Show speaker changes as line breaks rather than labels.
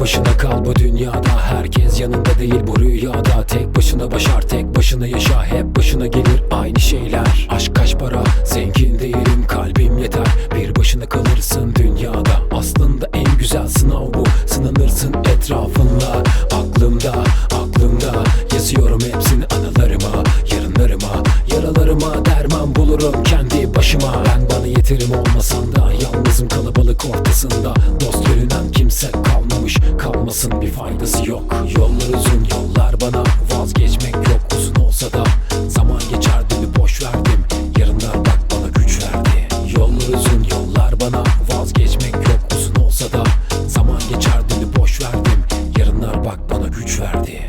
başına kal bu dünyada. Herkes yanında değil bu rüyada. Tek başına başar tek başına yaşa. Hep başına gelir aynı şeyler. Aşk kaç para? Zengin değilim kalbim yeter. Bir başına kalırsın dünyada. Aslında en güzel sınav bu. Sınanırsın etrafınla. Aklımda aklımda Yazıyorum hepsini anılarıma Yarınlarıma. Yaralarıma Derman bulurum kendi başıma. Ben bana yeterim olmasan da Yalnızım kalabalık ortasında. Dost görünen kimse kalmamış olmasın bir faydası yok. Yollar uzun yollar bana. Vazgeçmek yok uzun olsa da. Zaman geçer dedi boş verdim. Yarınlar bak bana güç verdi. Yollar uzun yollar bana. Vazgeçmek yok uzun olsa da. Zaman geçer dedi boş verdim. Yarınlar bak bana güç verdi.